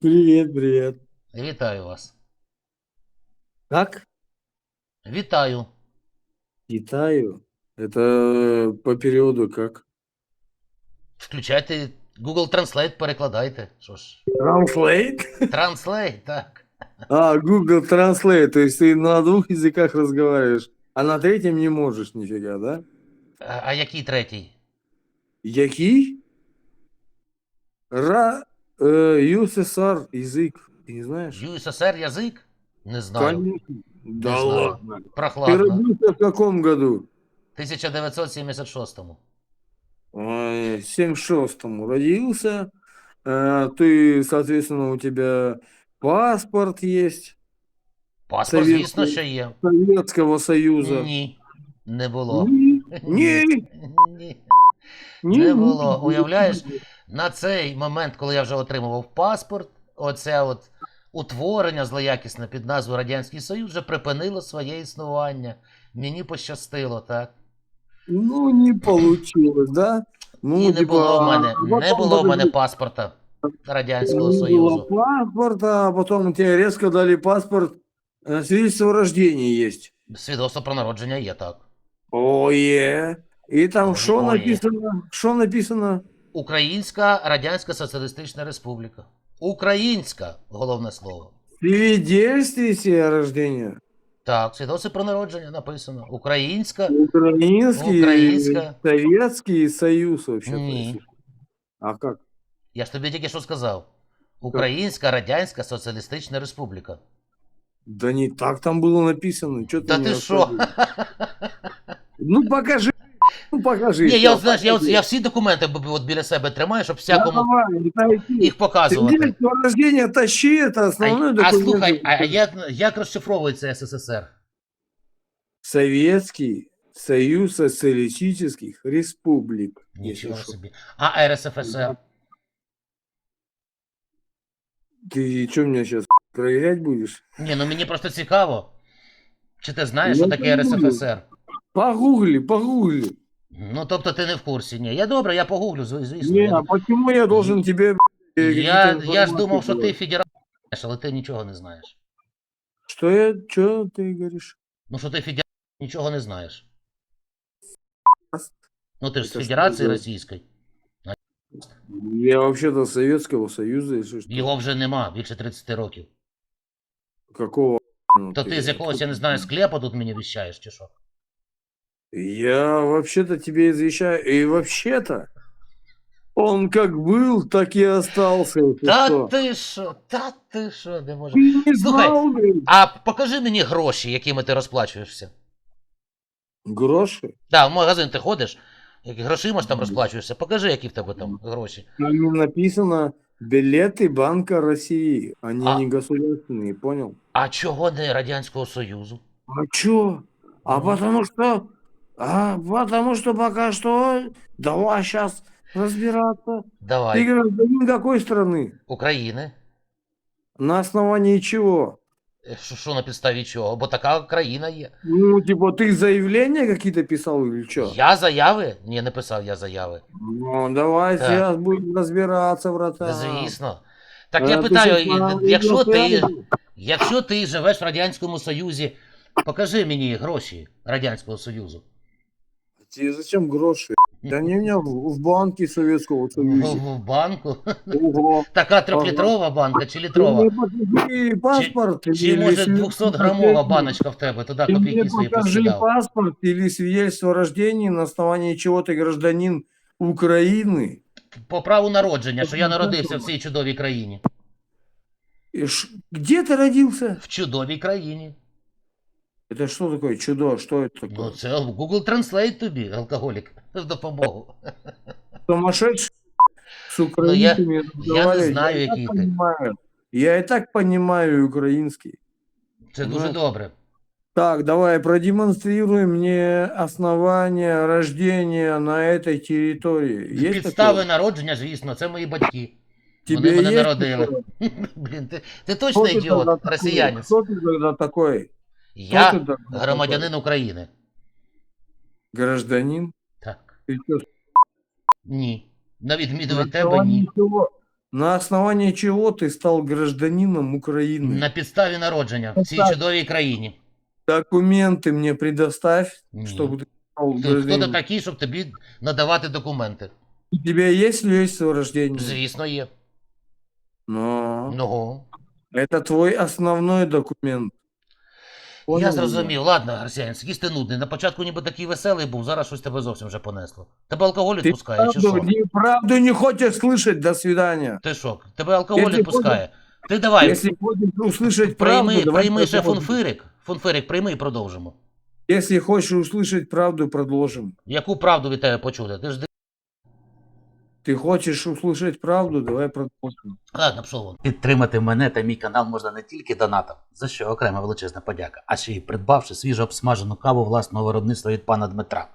Привет, привет. Вітаю вас. Как? Вітаю. Китаю? Это по периоду как? Включайте Google Translate, перекладайте. Що ж? Translate? Translate, так. А, Google Translate, то есть ты на двух языках разговариваешь, а на третьем не можешь нифига, да? А, а який третій? Який? Ра... Э, USSR язык, ты не знаешь? USSR язик? Не знаю. Конечно. Да знаю. ладно. Ты Прохладно. родился в каком году? 1976-му. Ой, В 76-му родился. Э, Ты, соответственно, у тебя паспорт есть Паспорт, Совєтський. звісно, що є. Советского Союза. Ні. Не було. Ні, ні, Ні. ні, Не ні, було, ні. уявляєш? На цей момент, коли я вже отримував паспорт, оце от утворення злоякісне під назвою Радянський Союз вже припинило своє існування. Мені пощастило, так? Ну, не получилось, да? Ну, І не було в мене, не було в мене паспорта Радянського не было Союзу. паспорта, а потом тебе резко дали паспорт, э, свидетельство о есть. Свідоцтво про народження є так. Ое. И там Ой, что ой. написано? Что написано? Українська Радянська Соціалістична Республіка. Українська, головне слово. Свидетельствие о рождении. Так, свідоцтво про народження написано. Українська. Украинский, Украинская. Советский Союз вообще. Ні. А как? Я ж тобі тільки що сказав. Українська Радянська Соціалістична Республіка. Да не так там было написано. Что Та ты, ти мне що? рассказываешь? Ну покажи. Ну покажи. Ні, я всё, от, знаєш, я, от, покажи. я всі документи б- от біля себе тримаю, щоб Да всякому давай, дайте. їх показувати. Свидетельство о рождении тащи, это А, основной а документ. слухай, а як, як розшифровується СССР? Советский Союз Социалистических Республик. если Нічого что. собі. А РСФСР? Ты что меня сейчас проверять будешь? Ні, ну мені просто цікаво. Чи ти знаєш, Ну, що таке не буду. РСФСР? Погугли, погугли. Ну, тобто ти не в курсі. Ні, я добре, я погуглю, звісно. Не, а почему я должен тебе... я, какие-то я ж информации думав, що ти давать? федерал, але ти нічого не знаєш. Что я... Что ты говоришь? Ну, що ти федерал, нічого не знаєш. Ну, ти ж з Це ж Федерації дуже- Російської. Я вообще-то Советского Союза, если что. Його вже нема більше 30 років. Какого? ну, То ти з якогось, я не знаю, склепа тут мені віщаєш, чи що? Я вообще-то тебе извещаю. И вообще-то он как был, так и остался. если Та что. ти що, та ти що, не можу. Ты не Слухай, знал, блин? А покажи мені гроші, якими ти розплачуєшся. Гроши? Так, в магазин ти ходиш, які грошима ж там розплачуєшся. Покажи, які в тебе там гроші. Там не написано билеты Банка России. Они А. не государственные, понял? А чого не Радянського Союзу? А чё? А Ну. потому что... А потому что пока что... Давай сейчас разбираться. Ты Давай. гражданин какой страны? України. На основании чего? Е, Що, що на підставі чого? Бо така країна є. Ну, типа, ты заявления какие-то писал или что? Я заяви? Ні, не писав я заяви. Ну, давай Так. сейчас будем разбираться, братан. Звісно. Так А я ти питаю, щас на якщо ти, відео якщо ти живеш в Радянському Союзі, покажи мені гроші Радянського Союзу. Тебе зачем гроши? Да они у меня в, в банке Советского В, Союза. в банку. Ого. Така трьохлітрова банка чи Ты літрова? мне покажи паспорт. Чи или може свидетельство 200 грамова рождения. баночка в тебе, туди Ты мне копійки свої покажи поскидав. паспорт или свидетельство о рождении, на основании чего ты гражданин Украины. По праву народження, що я народився в цій чудовій країні. И ш- Где ты родился? В чудовій країні. Это что такое чудо? Что это Ну такое? це Google Translate тобі, алкоголік, в допомогу. Сумасшедший с Ну, я- украинцами я не разговаривать. знаю, и так какие ты. понимаю. Я и так понимаю украинский. Це Ну, дуже добре. Так, давай продемонстрируй мне основания рождения на этой территории. Есть Підстави такое? народження, звісно, це мої батьки. Тебе Вони мене есть народили. такое? Блін, ти, ти точно Кто ты ідіот, тогда такой? росіянець. Кто ты тогда такой? Кто Я ты тогда громадянин України. такой? Гражданин? Так. Ты что, Ні. На відміну на від тебе, основании ні. чего? На основании чего ты стал гражданином Украины? На підставі народження в цій Так. чудовій країні. Документы мне предоставь, Ні. чтобы ты стал Ти, хто ти гражданином. такий, щоб тобі надавати документи? У тебя есть свидетельство о рождении? Звісно, є. Но Ну. это твой основной документ. Понял Я меня? зрозумів. Ладно, Арсеній, якийсь ти нудний. На початку ніби такий веселий був, зараз щось тебе зовсім вже понесло. Тебе алкоголь Ты відпускає, чи правду, що? не, правду не хочешь слышать? До свидания. Ти що? Тебе алкоголь Якщо відпускає. Ти давай, Если хочешь услышать правду, прийми, давай прийми ще продолжим. фунфирик. Фунфирик, прийми і продовжимо. Если хочешь услышать правду, продолжим. Яку правду від тебе почути? Ти ж ди- хочеш услышать правду, давай продовжимо. Ладно, пішов. Підтримати мене та мій канал можна не тільки донатом, за що окрема величезна подяка, а ще й придбавши свіжо обсмажену каву власного виробництва від пана Дмитра.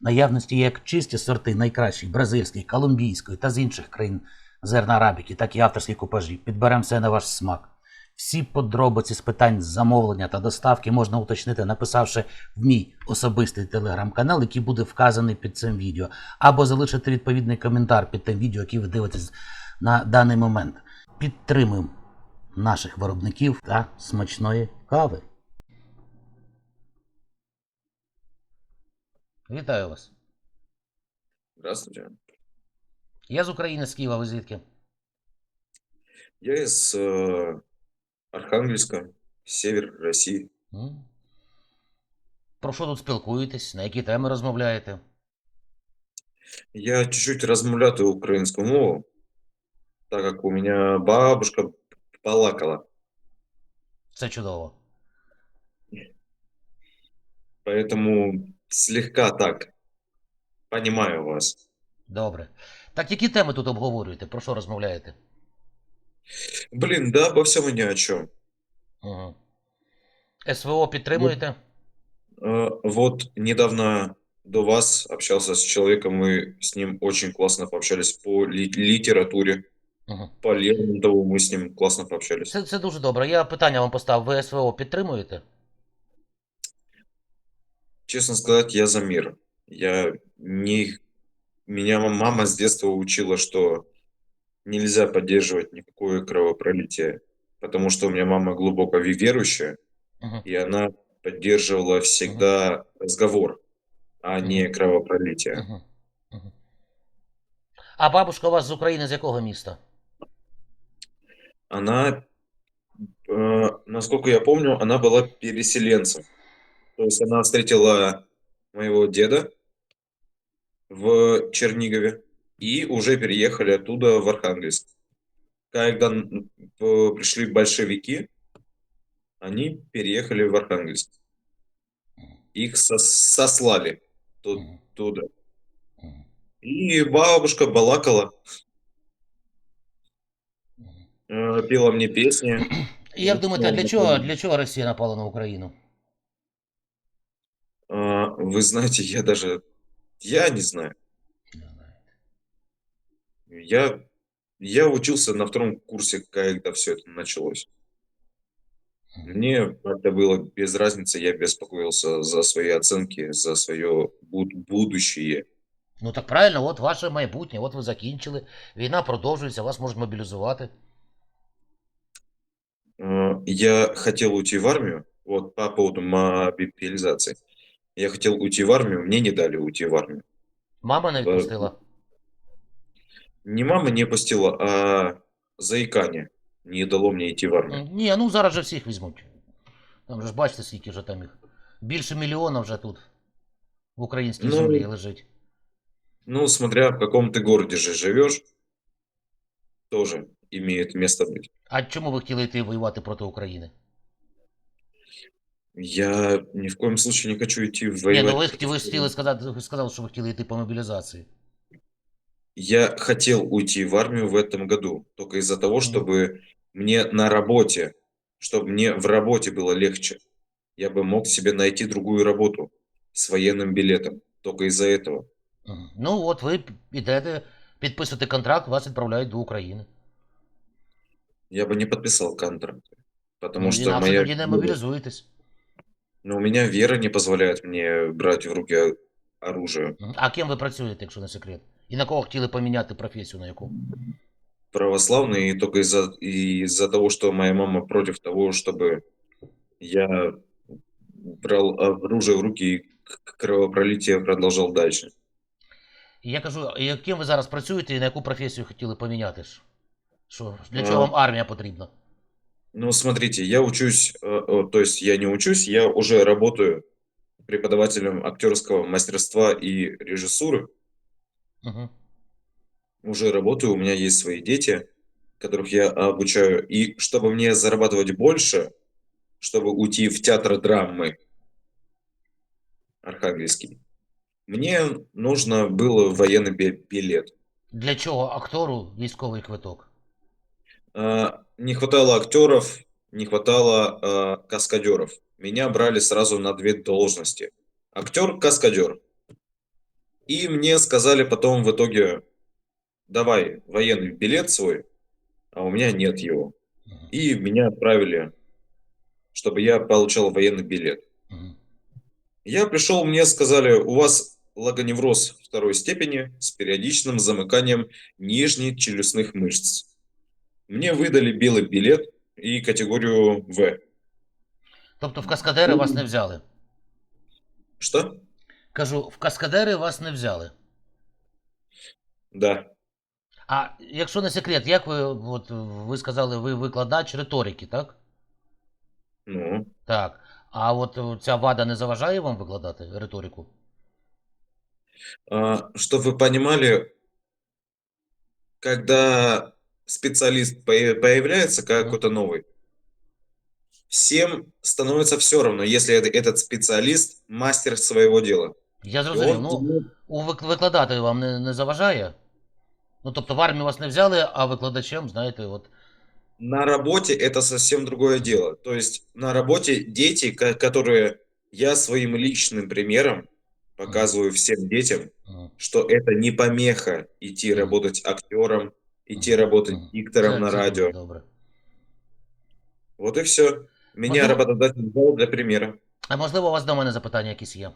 Наявності як чисті сорти найкращих бразильської, колумбійської та з інших країн зерна арабіки, так і авторські купажі. Підберемо все на ваш смак. Всі подробиці з питань замовлення та доставки можна уточнити, написавши в мій особистий телеграм-канал, який буде вказаний під цим відео, або залишити відповідний коментар під тим відео, яке ви дивитесь на даний момент. Підтримуємо наших виробників та смачної кави. Вітаю вас. Здравствуйте. Я з України, з Києва, ви звідки? Я из Архангельска, север России. М? Про що тут спілкуєтесь? На які теми розмовляєте? Я чуть-чуть размовляю украинскую мову, так как у меня бабушка балакала, Це чудово. поэтому слегка так понимаю вас. Добре. Так які теми тут обговорюєте? Про що розмовляєте? Блин, да обо всем и ни о чем. Угу. СВО підтримуєте? Э, Вот недавно до вас общался с человеком, мы с ним очень классно пообщались по ли- литературе, Угу. по Лермонтову мы с ним классно пообщались. Це, це дуже добре. Я питання вам поставив. Ви СВО підтримуєте? Честно сказать, я за мир. Я не... Меня ма- мама с детства учила, что нельзя поддерживать никакое кровопролитие, потому что у меня мама глубоко ве- верующая, Угу. и она поддерживала всегда разговор, а не Мгм. кровопролитие. Угу. Угу. А бабушка у вас з України з якого міста? Она, э, насколько я помню, она была переселенцем. То есть она встретила моего деда в Чернигове и уже переехали оттуда в Архангельск. Когда н- п- пришли большевики, они переехали в Архангельск. Их сос- сослали ту- Мгм. туда. Мгм. И бабушка балакала, Мгм. э, пела мне песни. І як Ну, думаєте, для ну, чого, ну. для чого Росія напала на Україну? А, Вы знаете, я даже, я не знаю. Не знаю. Я, я учился на втором курсе, когда все это началось. Мгм. Мне это было без разницы, я беспокоился за свои оценки, за свое будущее. Ну так правильно, от ваше майбутнє, от ви закінчили. Війна продовжується, вас можуть мобілізувати. Э, Я хотел уйти в армию, вот по поводу мобилизации. Я хотел уйти в армию, мне не дали уйти в армию. Мама не відпустила. Не мама не пустила, а заикание не дало мне идти в армию. М, Ні, ну зараз же всіх візьмуть. Там же ж бачите, скільки вже там їх. Більше мільйона вже тут в українській Ну, землі лежить. Ну, смотря в каком ты городе же живешь, тоже имеет место быть. А чому ви хотіли йти воювати проти України? Я ни в коем случае не хочу идти Ні, воевать. ну ви, против хті- ви Украины. хотіли сказати, ви сказали, що ви хотіли йти по мобілізації. Я хотел уйти в армию в этом году, только из-за того, Мгм. чтобы мне на работе, чтобы мне в работе было легче. Я бы мог себе найти другую работу с военным билетом, только из-за этого. Мгм. Ну от ви п- підете, підписуєте контракт, вас відправляють до України. Я бы не подписал контракт, потому ну, что інакше моя, тоді не мобілізуєтесь. ну, у меня вера не позволяет мне брать в руки оружие. Мгм. А ким ви працюєте, якщо не секрет? І на кого хотіли поміняти професію на яку? православный, и только из-за из-за того, что моя мама против того, чтобы я брал оружие в руки и к- кровопролитие продолжал дальше. І я кажу, яким ви зараз працюєте і на яку професію хотіли поміняти ж? Що, для А. чого вам армія потрібна? Ну, смотрите, я учусь, э, э, то есть я не учусь, я уже работаю преподавателем актерского мастерства и режиссуры. Угу. Уже работаю, у меня есть свои дети, которых я обучаю. И чтобы мне зарабатывать больше, чтобы уйти в театр драмы Архангельский, мне нужно было военный билет. Для чого актору військовий квиток? А, Не хватало актеров, не хватало а, каскадеров. Меня брали сразу на две должности. Актер, каскадер. И мне сказали потом в итоге, давай военный билет свой, а у меня нет его. И меня отправили, чтобы я получал военный билет. Я пришел, мне сказали, у вас логоневроз второй степени с периодичным замыканием нижнечелюстных мышц. Мне выдали белый билет и категорию В. Тобто в каскадери вас не взяли. Что? Кажу, в каскадери вас не взяли. Да. А якщо не секрет, як ви, от, ви сказали, ви викладач риторики, так? Ну, Так. А от ця вада не заважає вам викладати риторику? а, чтобы вы понимали, когда специалист появляется какой-то новый, всем становится все равно, если это- этот специалист мастер своего дела. Я И зрозумів. он Ну, тебе- у вик- викладати вам не, не заважає? Ну, тобто в армію вас не взяли, а викладачем, знаєте, от. На работе это совсем другое дело. То есть на работе дети, ко- которые я своим личным примером показываю всем детям, м, что это не помеха идти Мгм. работать актером, идти Мгм. работать Мгм. диктором це- на це радио. дуже Добре. Вот и все. Меня Можливо- работодатель взял для примера. А можливо, у вас до мене запитання якісь є?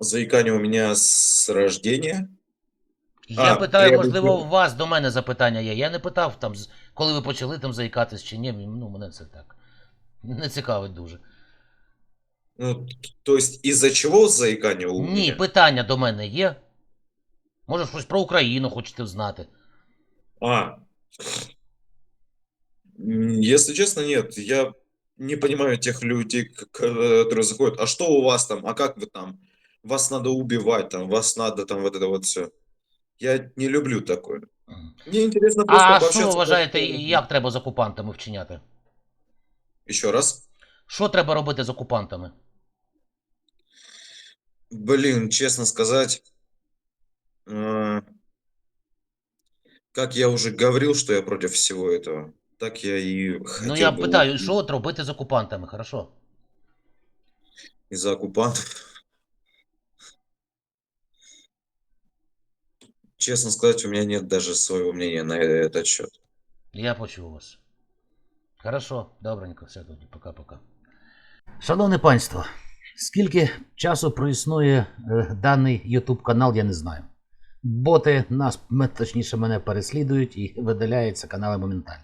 Заикание у меня с рождения. Я А, питаю, я можливо, у вас до мене запитання є. Я не питав там, коли ви почали там заїкатись чи ні. Ну, мене це так. Не цікавить дуже. Ну, т- то есть из-за чего заикание у Ні, питання до мене є. Може, щось про Україну хочете знати. А. Если честно, нет. Я не понимаю тех людей, которые заходят. А что у вас там? А как вы там? Вас надо убивать, там, вас надо там вот это вот все. Я не люблю такое. Мгм. Мне интересно просто А що пообщаться. ви вважаєте, як треба з окупантами вчиняти? Еще раз. Що треба робити з окупантами? Блин, честно сказать, э, как я уже говорил, что я против всего этого, так я и хотел Ну я бы питаю, уйти що от робити з окупантами, хорошо? из-за оккупантов. Честно сказать, у меня нет даже своего мнения на этот счет. Я почув вас. Хорошо, добренько, все тоді, пока-пока. Шановне панство, скільки часу проіснує е, даний YouTube канал, я не знаю. Боти нас, м- точніше, мене переслідують і видаляються канали моментально.